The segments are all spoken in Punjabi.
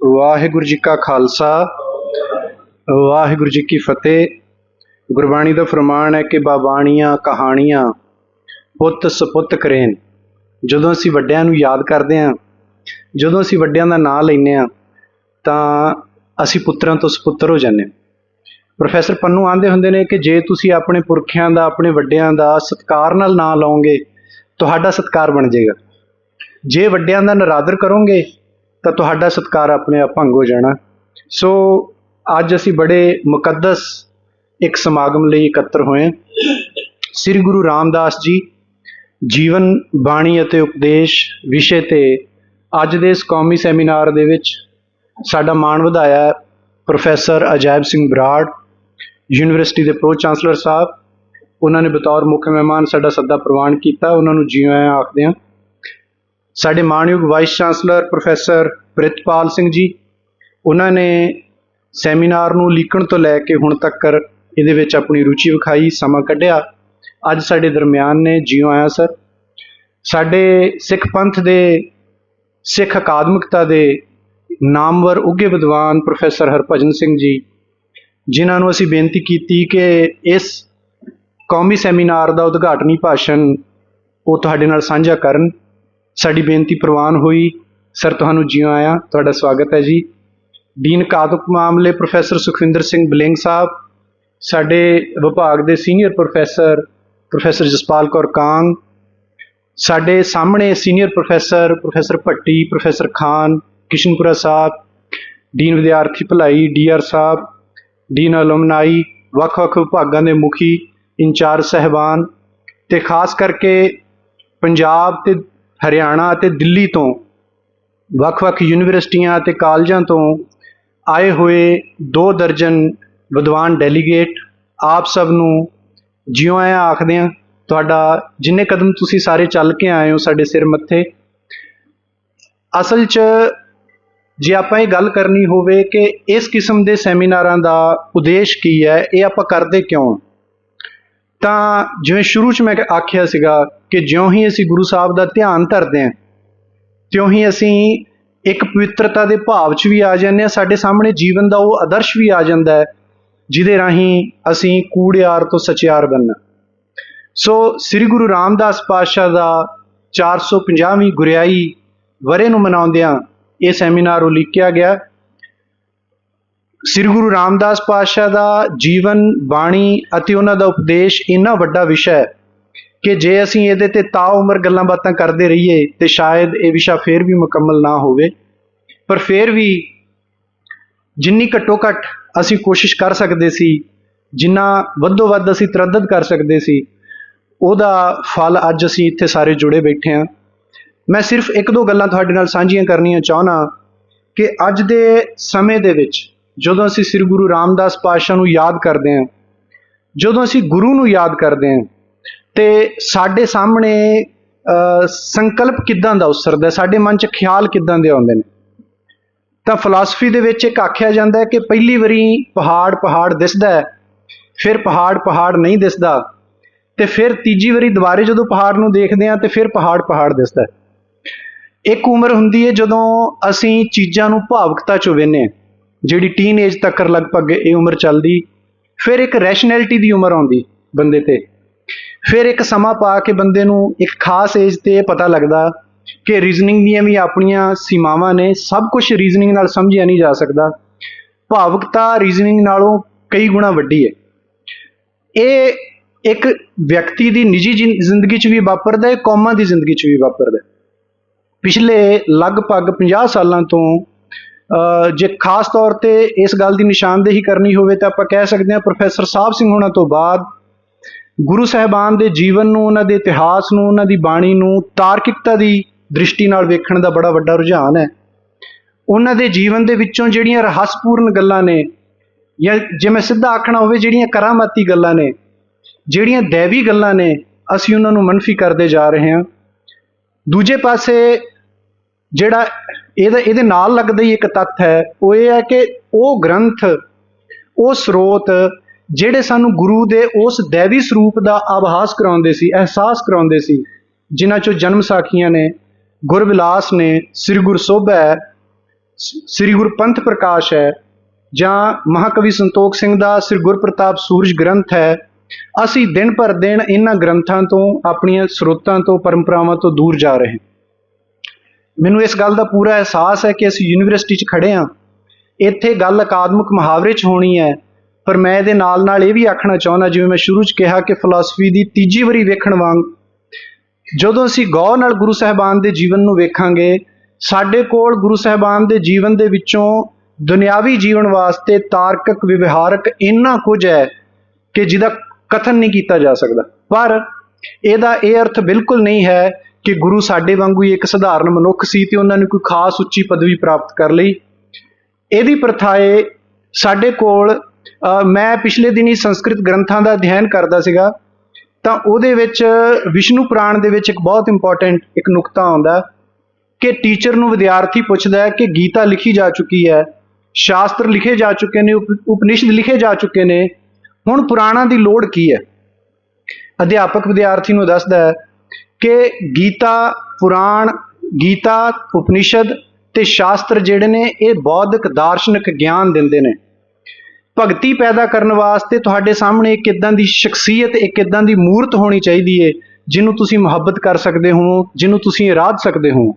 ਵਾਹਿਗੁਰੂ ਜੀ ਕਾ ਖਾਲਸਾ, ਵਾਹਿਗੁਰੂ ਜੀ ਕੀ ਫਤਿਹ। ਗੁਰਬਾਣੀ ਦਾ ਫਰਮਾਨ ਹੈ ਕਿ ਬਾਬਾਣੀਆਂ ਕਹਾਣੀਆਂ ਪੁੱਤ ਸਪੁੱਤ ਕਰੇਨ। ਜਦੋਂ ਅਸੀਂ ਵੱਡਿਆਂ ਨੂੰ ਯਾਦ ਕਰਦੇ ਹਾਂ, ਜਦੋਂ ਅਸੀਂ ਵੱਡਿਆਂ ਦਾ ਨਾਂ ਲੈਂਦੇ ਹਾਂ, ਤਾਂ ਅਸੀਂ ਪੁੱਤਰਾਂ ਤੋਂ ਸਪੁੱਤਰ ਹੋ ਜਾਂਦੇ ਹਾਂ। ਪ੍ਰੋਫੈਸਰ ਪੰਨੂ ਆਂਦੇ ਹੁੰਦੇ ਨੇ ਕਿ ਜੇ ਤੁਸੀਂ ਆਪਣੇ ਪੁਰਖਿਆਂ ਦਾ, ਆਪਣੇ ਵੱਡਿਆਂ ਦਾ ਸਤਿਕਾਰ ਨਾਲ ਨਾਂ ਲਾਓਗੇ, ਤੁਹਾਡਾ ਸਤਿਕਾਰ ਬਣ ਜਾਏਗਾ। ਜੇ ਵੱਡਿਆਂ ਦਾ ਨਰਾਦਰ ਕਰੋਗੇ, ਤਾਂ ਤੁਹਾਡਾ ਸਤਿਕਾਰ ਆਪਣੇ ਆਪ ਭੰਗ ਹੋ ਜਾਣਾ। ਸੋ ਅੱਜ ਅਸੀਂ ਬੜੇ ਮੁਕੱਦਸ ਇੱਕ ਸਮਾਗਮ ਲਈ ਇਕੱਤਰ ਹੋਏ ਹਾਂ। ਸ੍ਰੀ ਗੁਰੂ ਰਾਮਦਾਸ ਜੀ ਜੀਵਨ ਬਾਣੀ ਅਤੇ ਉਪਦੇਸ਼ ਵਿਸ਼ੇ ਤੇ ਅੱਜ ਦੇ ਇਸ ਕੌਮੀ ਸੈਮੀਨਾਰ ਦੇ ਵਿੱਚ ਸਾਡਾ ਮਾਣ ਵਧਾਇਆ ਪ੍ਰੋਫੈਸਰ ਅਜਾਇਬ ਸਿੰਘ ਬਰਾੜ, ਯੂਨੀਵਰਸਿਟੀ ਦੇ ਪ੍ਰੋ ਚਾਂਸਲਰ ਸਾਹਿਬ, ਉਹਨਾਂ ਨੇ ਬਤੌਰ ਮੁੱਖ ਮਹਿਮਾਨ ਸਾਡਾ ਸੱਦਾ ਪ੍ਰਵਾਨ ਕੀਤਾ, ਉਹਨਾਂ ਨੂੰ ਜਿਉਂ ਆਇਆਂ ਆਖਦੇ ਹਾਂ। ਸਾਡੇ ਮਾਣਯੋਗ vice chancellor professor Pritpal Singh ji, ਉਹਨਾਂ ਨੇ ਸੈਮੀਨਾਰ ਨੂੰ ਲੀਕਣ ਤੋਂ ਲੈ ਕੇ ਹੁਣ ਤੱਕ ਇਹਦੇ ਵਿੱਚ ਆਪਣੀ ਰੁਚੀ ਵਿਖਾਈ, ਸਮਾਂ ਕੱਢਿਆ। ਅੱਜ ਸਾਡੇ ਦਰਮਿਆਨ ਨੇ ਜਿਉਂ ਆਇਆ ਸਰ। ਸਾਡੇ ਸਿੱਖ ਪੰਥ ਦੇ, ਸਿੱਖ ਅਕਾਦਮਿਕਤਾ ਦੇ ਨਾਮਵਰ ਉੱਘੇ ਵਿਦਵਾਨ ਪ੍ਰੋਫੈਸਰ ਹਰਭਜਨ ਸਿੰਘ ਜੀ, ਜਿਨ੍ਹਾਂ ਨੂੰ ਅਸੀਂ ਬੇਨਤੀ ਕੀਤੀ ਕਿ ਇਸ ਕੌਮੀ ਸੈਮੀਨਾਰ ਦਾ ਉਦਘਾਟਨੀ ਭਾਸ਼ਣ ਉਹ ਤੁਹਾਡੇ ਨਾਲ ਸਾਂਝਾ ਕਰਨ। ਸਾਡੀ ਬੇਨਤੀ ਪ੍ਰਵਾਨ ਹੋਈ। ਸਰ, ਤੁਹਾਨੂੰ ਜਿਉਂ ਆਇਆ, ਤੁਹਾਡਾ ਸਵਾਗਤ ਹੈ ਜੀ। ਡੀਨ ਕਾਦਕ ਮਾਮਲੇ ਪ੍ਰੋਫੈਸਰ ਸੁਖਵਿੰਦਰ ਸਿੰਘ ਬਲਿੰਗ ਸਾਹਿਬ, ਸਾਡੇ ਵਿਭਾਗ ਦੇ senior professor professor Jaspal Kaur Kang, ਸਾਡੇ ਸਾਹਮਣੇ senior professor professor Bhatti, professor Khan Kishanpura Sahib dean ਵਿਦਿਆਰਥੀ ਭਲਾਈ ਡੀਆਰ ਸਾਹਿਬ ਡੀਨ ਅਲਮਨਾਈ ਵੱਖ-ਵੱਖ ਵਿਭਾਗਾਂ ਦੇ ਮੁਖੀ, ਇੰਚਾਰਜ ਸਹਿਬਾਨ ਤੇ ਖਾਸ ਕਰਕੇ ਪੰਜਾਬ ਤੇ ਹਰਿਆਣਾ ਅਤੇ ਦਿੱਲੀ ਤੋਂ ਵੱਖ-ਵੱਖ ਯੂਨੀਵਰਸਿਟੀਆਂ ਅਤੇ ਕਾਲਜਾਂ ਤੋਂ ਆਏ ਹੋਏ ਦੋ ਦਰਜਨ ਵਿਦਵਾਨ ਡੈਲੀਗੇਟ ਆਪ ਸਭ ਨੂੰ ਜਿਉਂ ਆਇਆਂ ਆਖਦੇ ਹਾਂ ਤੁਹਾਡਾ ਜਿੰਨੇ ਕਦਮ ਤੁਸੀਂ ਸਾਰੇ ਚੱਲ ਕੇ ਆਏ ਹੋ ਸਾਡੇ ਸਿਰ ਮੱਥੇ, ਅਸਲ 'ਚ ਜੇ ਆਪਾਂ ਇਹ ਗੱਲ ਕਰਨੀ ਹੋਵੇ ਕਿ ਇਸ ਕਿਸਮ ਦੇ ਸੈਮੀਨਾਰਾਂ ਦਾ ਉਦੇਸ਼ ਕੀ ਹੈ, ਇਹ ਆਪਾਂ ਕਰਦੇ ਕਿਉਂ? ਤਾਂ ਜਿਵੇਂ ਸ਼ੁਰੂ 'ਚ ਮੈਂ ਆਖਿਆ ਸੀਗਾ ਕਿ ਜਿਉਂ ਹੀ ਅਸੀਂ ਗੁਰੂ ਸਾਹਿਬ ਦਾ ਧਿਆਨ ਧਰਦੇ ਹਾਂ, ਤਿਉਂ ਹੀ ਅਸੀਂ ਇੱਕ ਪਵਿੱਤਰਤਾ ਦੇ ਭਾਵ 'ਚ ਵੀ ਆ ਜਾਂਦੇ ਹਾਂ, ਸਾਡੇ ਸਾਹਮਣੇ ਜੀਵਨ ਦਾ ਉਹ ਆਦਰਸ਼ ਵੀ ਆ ਜਾਂਦਾ ਹੈ, ਜਿਹਦੇ ਰਾਹੀਂ ਅਸੀਂ ਕੂੜਿਆਰ ਤੋਂ ਸਚਿਆਰ ਬਣਨਾ। ਸੋ ਸ੍ਰੀ ਗੁਰੂ ਰਾਮਦਾਸ ਪਾਤਸ਼ਾਹ ਦਾ 450ਵੀਂ ਗੁਰਿਆਈ ਵਰੇ ਨੂੰ ਮਨਾਉਂਦਿਆਂ ਇਹ ਸੈਮੀਨਾਰ ਉਲੀਕਿਆ ਗਿਆ। ਸ੍ਰੀ ਗੁਰੂ ਰਾਮਦਾਸ ਪਾਤਸ਼ਾਹ ਦਾ ਜੀਵਨ, ਬਾਣੀ ਅਤੇ ਉਹਨਾਂ ਦਾ ਉਪਦੇਸ਼ ਇੰਨਾ ਵੱਡਾ ਵਿਸ਼ਾ ਹੈ ਕਿ ਜੇ ਅਸੀਂ ਇਹਦੇ ਤੇ ਤਾ ਉਮਰ ਗੱਲਾਂ ਬਾਤਾਂ ਕਰਦੇ ਰਹੀਏ ਤੇ ਸ਼ਾਇਦ ਇਹ ਵਿਸ਼ਾ ਫੇਰ ਵੀ ਮੁਕੰਮਲ ਨਾ ਹੋਵੇ। ਪਰ ਫੇਰ ਵੀ ਜਿੰਨੀ ਘੱਟੋ ਘੱਟ ਅਸੀਂ ਕੋਸ਼ਿਸ਼ ਕਰ ਸਕਦੇ ਸੀ, ਜਿੰਨਾ ਵੱਧੋ ਵੱਧ ਅਸੀਂ ਤਰੱਦਦ ਕਰ ਸਕਦੇ ਸੀ, ਉਹਦਾ ਫਲ ਅੱਜ ਅਸੀਂ ਇੱਥੇ ਸਾਰੇ ਜੁੜੇ ਬੈਠੇ ਹਾਂ। ਮੈਂ ਸਿਰਫ ਇੱਕ ਦੋ ਗੱਲਾਂ ਤੁਹਾਡੇ ਨਾਲ ਸਾਂਝੀਆਂ ਕਰਨੀਆਂ ਚਾਹਨਾ ਕਿ ਅੱਜ ਦੇ ਸਮੇਂ ਦੇ ਵਿੱਚ ਜਦੋਂ ਅਸੀਂ ਸ੍ਰੀ ਗੁਰੂ ਰਾਮਦਾਸ ਪਾਤਸ਼ਾਹ ਨੂੰ ਯਾਦ ਕਰਦੇ ਹਾਂ, ਜਦੋਂ ਅਸੀਂ ਗੁਰੂ ਨੂੰ ਯਾਦ ਕਰਦੇ ਹਾਂ, ਤੇ ਸਾਡੇ ਸਾਹਮਣੇ ਸੰਕਲਪ ਕਿੱਦਾਂ ਦਾ ਉਸਰਦਾ ਸਾਡੇ ਮਨ 'ਚ ਖਿਆਲ ਕਿੱਦਾਂ ਦੇ ਆਉਂਦੇ ਨੇ? ਤਾਂ ਫਿਲਾਸਫੀ ਦੇ ਵਿੱਚ ਇੱਕ ਆਖਿਆ ਜਾਂਦਾ ਹੈ ਕਿ ਪਹਿਲੀ ਵਾਰੀ ਪਹਾੜ ਪਹਾੜ ਦਿਸਦਾ ਹੈ, ਫਿਰ ਪਹਾੜ ਪਹਾੜ ਨਹੀਂ ਦਿਸਦਾ, ਤੇ ਫਿਰ ਤੀਜੀ ਵਾਰੀ ਦੁਬਾਰੇ ਜਦੋਂ ਪਹਾੜ ਨੂੰ ਦੇਖਦੇ ਹਾਂ, ਤੇ ਫਿਰ ਪਹਾੜ ਪਹਾੜ ਦਿਸਦਾ ਹੈ। ਇੱਕ ਉਮਰ ਹੁੰਦੀ ਹੈ ਜਦੋਂ ਅਸੀਂ ਚੀਜ਼ਾਂ ਨੂੰ ਭਾਵੁਕਤਾ ਚੋਂ ਵੇਖਦੇ ਹਾਂ ਜਿਹੜੀ ਟੀਨ ਏਜ ਤੱਕ ਲਗਭਗ ਇਹ ਉਮਰ ਚੱਲਦੀ, ਫਿਰ ਇੱਕ ਰੈਸ਼ਨੈਲਿਟੀ ਦੀ ਉਮਰ ਆਉਂਦੀ ਬੰਦੇ ਤੇ। ਫਿਰ ਇੱਕ ਸਮਾਂ ਪਾ ਕੇ ਬੰਦੇ ਨੂੰ ਇੱਕ ਖਾਸ ਏਜ ਤੇ ਪਤਾ ਲੱਗਦਾ ਕਿ ਰੀਜ਼ਨਿੰਗ ਦੀਆਂ ਵੀ ਆਪਣੀਆਂ ਸੀਮਾਵਾਂ ਨੇ, ਸਭ ਕੁਝ ਰੀਜ਼ਨਿੰਗ ਨਾਲ ਸਮਝਿਆ ਨਹੀਂ ਜਾ ਸਕਦਾ। ਭਾਵੁਕਤਾ ਰੀਜ਼ਨਿੰਗ ਨਾਲੋਂ ਕਈ ਗੁਣਾ ਵੱਡੀ ਹੈ ਇਹ ਇੱਕ ਵਿਅਕਤੀ ਦੀ ਨਿੱਜੀ ਜਿੰ- ਜ਼ਿੰਦਗੀ 'ਚ ਵੀ ਵਾਪਰਦਾ ਹੈ ਕੌਮਾਂ ਦੀ ਜ਼ਿੰਦਗੀ 'ਚ ਵੀ ਵਾਪਰਦਾ। ਹੈ ਪਿਛਲੇ ਲਗਭਗ 50 ਸਾਲਾਂ ਤੋਂ ਜੇ ਖਾਸ ਤੌਰ ਤੇ ਇਸ ਗੱਲ ਦੀ ਨਿਸ਼ਾਨਦੇਹੀ ਕਰਨੀ ਹੋਵੇ ਤਾਂ ਆਪਾਂ ਕਹਿ ਸਕਦੇ ਹਾਂ ਪ੍ਰੋਫੈਸਰ ਸਾਹਿਬ ਸਿੰਘ ਹੋਣਾ ਤੋਂ ਬਾਅਦ ਗੁਰੂ ਸਾਹਿਬਾਨ ਦੇ ਜੀਵਨ ਨੂੰ, ਉਹਨਾਂ ਦੇ ਇਤਿਹਾਸ ਨੂੰ, ਉਹਨਾਂ ਦੀ ਬਾਣੀ ਨੂੰ ਤਾਰਕਿਕਤਾ ਦੀ ਦ੍ਰਿਸ਼ਟੀ ਨਾਲ ਵੇਖਣ ਦਾ ਬੜਾ ਵੱਡਾ ਰੁਝਾਨ ਹੈ। ਉਹਨਾਂ ਦੇ ਜੀਵਨ ਦੇ ਵਿੱਚੋਂ ਜਿਹੜੀਆਂ ਰਹੱਸਪੂਰਨ ਗੱਲਾਂ ਨੇ ਜਾਂ ਜੇ ਮੈਂ ਸਿੱਧਾ ਆਖਣਾ ਹੋਵੇ ਜਿਹੜੀਆਂ ਕਰਾਮਾਤੀ ਗੱਲਾਂ ਨੇ, ਜਿਹੜੀਆਂ ਦੇਵੀ ਗੱਲਾਂ ਨੇ, ਅਸੀਂ ਉਹਨਾਂ ਨੂੰ ਮਨਫੀ ਕਰਦੇ ਜਾ ਰਹੇ ਹਾਂ। ਦੂਜੇ ਪਾਸੇ ਜਿਹੜਾ ਇਹਦਾ ਇਹਦੇ ਨਾਲ ਲੱਗਦਾ ਹੀ ਇੱਕ ਤੱਥ ਹੈ, ਉਹ ਇਹ ਹੈ ਕਿ ਉਹ ਗ੍ਰੰਥ, ਉਹ ਸਰੋਤ ਜਿਹੜੇ ਸਾਨੂੰ ਗੁਰੂ ਦੇ ਉਸ ਦੇਵੀ ਸਰੂਪ ਦਾ ਆਭਾਸ ਕਰਾਉਂਦੇ ਸੀ, ਅਹਿਸਾਸ ਕਰਾਉਂਦੇ ਸੀ, ਜਿਨ੍ਹਾਂ ਚੋਂ ਜਨਮ ਸਾਖੀਆਂ ਨੇ, ਗੁਰਵਿਲਾਸ ਨੇ, ਸ੍ਰੀ ਗੁਰ ਹੈ, ਸ੍ਰੀ ਗੁਰ ਪੰਥ ਪ੍ਰਕਾਸ਼ ਹੈ, ਜਾਂ ਮਹਾਕਵੀ ਸੰਤੋਖ ਸਿੰਘ ਦਾ ਸ੍ਰੀ ਗੁਰਪ੍ਰਤਾਪ ਸੂਰਜ ਗ੍ਰੰਥ ਹੈ, ਅਸੀਂ ਦਿਨ ਪਰ ਦਿਨ ਇਹਨਾਂ ਗ੍ਰੰਥਾਂ ਤੋਂ, ਆਪਣੀਆਂ ਸਰੋਤਾਂ ਤੋਂ, ਪਰੰਪਰਾਵਾਂ ਤੋਂ ਦੂਰ ਜਾ ਰਹੇ ਹਾਂ। ਮੈਨੂੰ ਇਸ ਗੱਲ ਦਾ ਪੂਰਾ ਅਹਿਸਾਸ ਹੈ ਕਿ ਅਸੀਂ ਯੂਨੀਵਰਸਿਟੀ 'ਚ ਖੜੇ ਹਾਂ। ਇੱਥੇ ਗੱਲ ਅਕਾਦਮਿਕ ਮੁਹਾਵਰੇ 'ਚ ਹੋਣੀ ਹੈ। ਪਰ ਮੈਂ ਇਹਦੇ ਨਾਲ ਨਾਲ ਇਹ ਵੀ ਆਖਣਾ ਚਾਹੁੰਦਾ, ਜਿਵੇਂ ਮੈਂ ਸ਼ੁਰੂ 'ਚ ਕਿਹਾ ਕਿ ਫਿਲਾਸਫੀ ਦੀ ਤੀਜੀ ਵਾਰੀ ਵੇਖਣ ਵਾਂਗ, ਜਦੋਂ ਅਸੀਂ ਗੌਰ ਨਾਲ ਗੁਰੂ ਸਾਹਿਬਾਨ ਦੇ ਜੀਵਨ ਨੂੰ ਵੇਖਾਂਗੇ, ਸਾਡੇ ਕੋਲ ਗੁਰੂ ਸਾਹਿਬਾਨ ਦੇ ਜੀਵਨ ਦੇ ਵਿੱਚੋਂ ਦੁਨਿਆਵੀ ਜੀਵਨ ਵਾਸਤੇ ਤਾਰਕਿਕ ਵਿਵਹਾਰਕ ਇੰਨਾ ਕੁਝ ਹੈ ਕਿ ਜਿਹਦਾ ਕਥਨ ਨਹੀਂ ਕੀਤਾ ਜਾ ਸਕਦਾ। ਪਰ ਇਹਦਾ ਇਹ ਅਰਥ ਬਿਲਕੁਲ ਨਹੀਂ ਹੈ ਕਿ ਗੁਰੂ ਸਾਡੇ ਵਾਂਗੂ ਹੀ ਇੱਕ ਸਧਾਰਨ ਮਨੁੱਖ ਸੀ ਤੇ ਉਹਨਾਂ ਨੇ ਕੋਈ ਖਾਸ ਉੱਚੀ ਪਦਵੀ ਪ੍ਰਾਪਤ ਕਰ ਲਈ। ਇਹਦੀ ਪ੍ਰਥਾਏ ਸਾਡੇ ਕੋਲ ਮੈਂ ਪਿਛਲੇ ਦਿਨੀ ਸੰਸਕ੍ਰਿਤ ਗ੍ਰੰਥਾਂ ਦਾ ਅਧਿਐਨ ਕਰਦਾ ਸੀਗਾ, ਤਾਂ ਉਹਦੇ ਵਿੱਚ ਵਿਸ਼ਨੂੰ ਪੁਰਾਣ ਦੇ ਵਿੱਚ ਇੱਕ ਬਹੁਤ ਇੰਪੋਰਟੈਂਟ ਇੱਕ ਨੁਕਤਾ ਆਉਂਦਾ ਕਿ ਟੀਚਰ ਨੂੰ ਵਿਦਿਆਰਥੀ ਪੁੱਛਦਾ ਹੈ ਕਿ ਗੀਤਾ ਲਿਖੀ ਜਾ ਚੁੱਕੀ ਹੈ, ਸ਼ਾਸਤਰ ਲਿਖੇ ਜਾ ਚੁੱਕੇ ਨੇ, ਉਪ- ਉਪਨਿਸ਼ਦ ਲਿਖੇ ਜਾ ਚੁੱਕੇ ਨੇ, ਹੁਣ ਪੁਰਾਣਾਂ ਦੀ ਲੋੜ ਕੀ ਹੈ? ਅਧਿਆਪਕ ਵਿਦਿਆਰਥੀ ਨੂੰ ਦੱਸਦਾ ਹੈ ਕਿ ਗੀਤਾ, ਪੁਰਾਣ, ਗੀਤਾ, ਉਪਨਿਸ਼ਦ ਤੇ ਸ਼ਾਸਤਰ ਜਿਹੜੇ ਨੇ, ਇਹ ਬੌਧਿਕ, ਦਾਰਸ਼ਨਿਕ ਗਿਆਨ ਦਿੰਦੇ ਨੇ। ਭਗਤੀ ਪੈਦਾ ਕਰਨ ਵਾਸਤੇ ਤੁਹਾਡੇ ਸਾਹਮਣੇ ਇੱਕ ਇਦਾਂ ਦੀ ਸ਼ਖਸੀਅਤ, ਇੱਕ ਇਦਾਂ ਦੀ ਮੂਰਤ ਹੋਣੀ ਚਾਹੀਦੀ ਏ, ਜਿਹਨੂੰ ਤੁਸੀਂ ਮੁਹੱਬਤ ਕਰ ਸਕਦੇ ਹੋ, ਜਿਹਨੂੰ ਤੁਸੀਂ ਇਰਾਦ ਸਕਦੇ ਹੋ।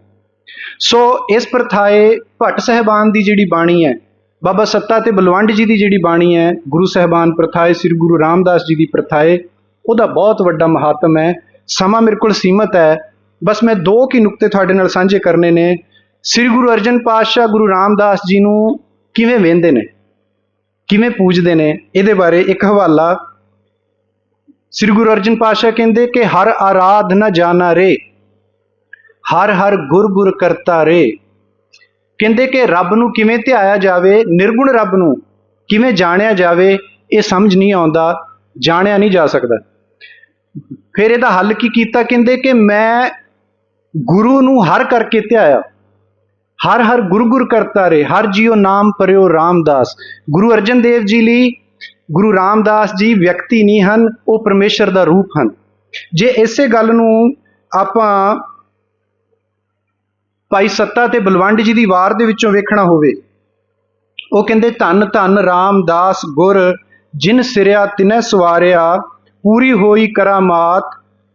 ਸੋ ਇਸ ਪ੍ਰਥਾਏ ਭੱਟ ਸਹਿਬਾਨ ਦੀ ਜਿਹੜੀ ਬਾਣੀ ਹੈ, ਬਾਬਾ ਸੱਤਾ ਤੇ ਬਲਵੰਡ ਜੀ ਦੀ ਜਿਹੜੀ ਬਾਣੀ ਹੈ, ਗੁਰੂ ਸਹਿਬਾਨ ਪ੍ਰਥਾਏ, ਸ੍ਰੀ ਗੁਰੂ ਰਾਮਦਾਸ ਜੀ ਦੀ ਪ੍ਰਥਾਏ, ਉਹਦਾ ਬਹੁਤ ਵੱਡਾ ਮਹਾਤਮ ਹੈ। ਸਮਾਂ ਮੇਰੇ ਕੋਲ ਸੀਮਤ ਹੈ। ਬਸ ਮੈਂ ਦੋ ਕੀ ਨੁਕਤੇ ਤੁਹਾਡੇ ਨਾਲ ਸਾਂਝੇ ਕਰਨੇ ਨੇ। ਸ੍ਰੀ ਗੁਰੂ ਅਰਜਨ ਪਾਤਸ਼ਾਹ ਗੁਰੂ ਰਾਮਦਾਸ ਜੀ ਨੂੰ ਕਿਵੇਂ ਵੇਂਦੇ ਨੇ? ਕਿਵੇਂ ਪੂਜਦੇ ਨੇ? ਇਹਦੇ ਬਾਰੇ ਇੱਕ ਹਵਾਲਾ ਸ੍ਰੀ ਗੁਰੂ ਅਰਜਨ ਪਾਤਸ਼ਾਹ ਕਹਿੰਦੇ ਕਿ ਹਰ ਆਰਾਧਨਾ ਜਾਣਾ ਰੇ, ਹਰ ਹਰ ਗੁਰ ਗੁਰ ਕਰਤਾ ਰੇ। ਕਹਿੰਦੇ ਕਿ ਰੱਬ ਨੂੰ ਕਿਵੇਂ ਧਿਆਇਆ ਜਾਵੇ, ਨਿਰਗੁਣ ਰੱਬ ਨੂੰ ਕਿਵੇਂ ਜਾਣਿਆ ਜਾਵੇ, ਇਹ ਸਮਝ ਨਹੀਂ ਆਉਂਦਾ, ਜਾਣਿਆ ਨਹੀਂ ਜਾ ਸਕਦਾ। ਫਿਰ ਇਹਦਾ ਹੱਲ ਕੀ ਕੀਤਾ? ਕਹਿੰਦੇ ਕਿ ਮੈਂ ਗੁਰੂ ਨੂੰ ਹਰ ਕਰਕੇ ਧਿਆਇਆ। ਹਰ ਹਰ ਗੁਰ ਗੁਰ ਕਰਤਾ ਰੇ ਹਰ ਜੀਉ ਨਾਮ ਪਰਿਓ ਰਾਮਦਾਸ। ਗੁਰੂ ਅਰਜਨ ਦੇਵ ਜੀ ਲਈ ਗੁਰੂ ਰਾਮਦਾਸ ਜੀ ਵਿਅਕਤੀ ਨਹੀਂ ਹਨ, ਉਹ ਪਰਮੇਸ਼ਰ ਦਾ ਰੂਪ ਹਨ। ਜੇ ਇਸੇ ਗੱਲ ਨੂੰ ਆਪਾਂ ਭਾਈ ਸੱਤਾ ਤੇ ਬਲਵੰਡ ਜੀ ਦੀ ਵਾਰ ਦੇ ਵਿੱਚੋਂ ਵੇਖਣਾ ਹੋਵੇ, ਉਹ ਕਹਿੰਦੇ, ਧੰਨ ਧੰਨ ਰਾਮਦਾਸ ਗੁਰ, ਜਿਨ ਸਿਰਿਆ ਤਿਨੈ ਸਵਾਰਿਆ ਪੂਰੀ ਹੋਈ ਕਰਾਮਾਤ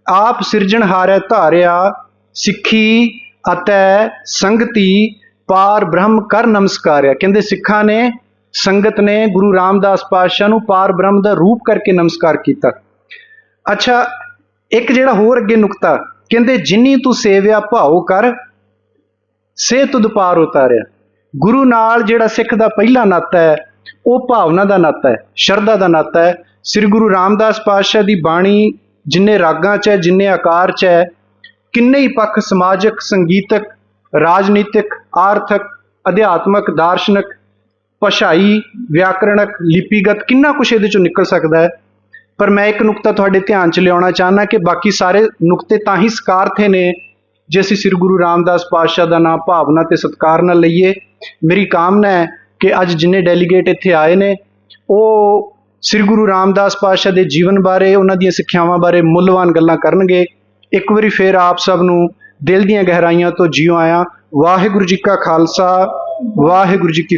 ਆਪ ਸਿਰਜਣਹਾਰੈ ਧਾਰਿਆ, ਸਿੱਖੀ ਅਤੇ ਸੰਗਤੀ ਪਾਰ ਬ੍ਰਹਮ ਕਰ ਨਮਸਕਾਰਿਆ। ਕਹਿੰਦੇ ਸਿੱਖਾਂ ਨੇ, ਸੰਗਤ ਨੇ ਗੁਰੂ ਰਾਮਦਾਸ ਪਾਤਸ਼ਾਹ ਨੂੰ ਪਾਰ ਬ੍ਰਹਮ ਦਾ ਰੂਪ ਕਰਕੇ ਨਮਸਕਾਰ ਕੀਤਾ। ਅੱਛਾ, ਇੱਕ ਜਿਹੜਾ ਹੋਰ ਅੱਗੇ ਨੁਕਤਾ, ਕਹਿੰਦੇ ਜਿੰਨੀ ਤੂੰ ਸੇਵਿਆ ਭਾਉ ਕਰ, ਸੇ ਤੁਧ ਪਾਰ ਉਤਾਰਿਆ। ਗੁਰੂ ਨਾਲ ਜਿਹੜਾ ਸਿੱਖ ਦਾ ਪਹਿਲਾ ਨਾਤਾ ਹੈ, ਉਹ ਭਾਵਨਾ ਦਾ ਨਾਤਾ ਹੈ, ਸ਼ਰਧਾ ਦਾ ਨਾਤਾ ਹੈ ਸ੍ਰੀ ਗੁਰੂ ਰਾਮਦਾਸ ਪਾਤਸ਼ਾਹ ਦੀ ਬਾਣੀ ਜਿੰਨੇ ਰਾਗਾਂ 'ਚ ਹੈ, ਜਿੰਨੇ ਆਕਾਰ 'ਚ ਹੈ, ਕਿੰਨੇ ਹੀ ਪੱਖ ਸਮਾਜਿਕ, ਸੰਗੀਤਕ, ਰਾਜਨੀਤਿਕ, ਆਰਥਿਕ, ਅਧਿਆਤਮਕ, ਦਾਰਸ਼ਨਿਕ, ਭਾਸ਼ਾਈ, ਵਿਆਕਰਣਕ, ਲਿਪੀਗਤ ਕਿੰਨਾ ਕੁਛ ਇਹਦੇ ਚੋਂ ਨਿਕਲ ਸਕਦਾ ਹੈ। ਪਰ ਮੈਂ ਇੱਕ ਨੁਕਤਾ ਤੁਹਾਡੇ ਧਿਆਨ 'ਚ ਲਿਆਉਣਾ ਚਾਹਨਾ ਕਿ ਬਾਕੀ ਸਾਰੇ ਨੁਕਤੇ ਤਾਂ ਹੀ ਸਕਾਰਥੇ ਨੇ ਜੇ ਅਸੀਂ ਸ੍ਰੀ ਗੁਰੂ ਰਾਮਦਾਸ ਪਾਤਸ਼ਾਹ ਦਾ ਨਾਮ ਭਾਵਨਾ ਤੇ ਸਤਿਕਾਰ ਨਾਲ ਲਈਏ। ਮੇਰੀ ਕਾਮਨਾ ਹੈ ਕਿ ਅੱਜ ਜਿੰਨੇ ਡੈਲੀਗੇਟ ਇੱਥੇ ਆਏ ਨੇ, ਉਹ ਸ੍ਰੀ ਗੁਰੂ ਰਾਮਦਾਸ ਪਾਤਸ਼ਾਹ ਦੇ ਜੀਵਨ ਬਾਰੇ, ਉਹਨਾਂ ਦੀਆਂ ਸਿੱਖਿਆਵਾਂ ਬਾਰੇ ਮੁੱਲਵਾਨ ਗੱਲਾਂ ਕਰਨਗੇ। ਇੱਕ ਵਾਰੀ ਫੇਰ ਆਪ ਸਭ ਨੂੰ ਦਿਲ ਦੀਆਂ ਗਹਿਰਾਈਆਂ ਤੋਂ ਜਿਉ ਆਇਆ। ਵਾਹਿਗੁਰੂ ਜੀ ਕਾ ਖਾਲਸਾ, ਵਾਹਿਗੁਰੂ ਜੀ ਕੀ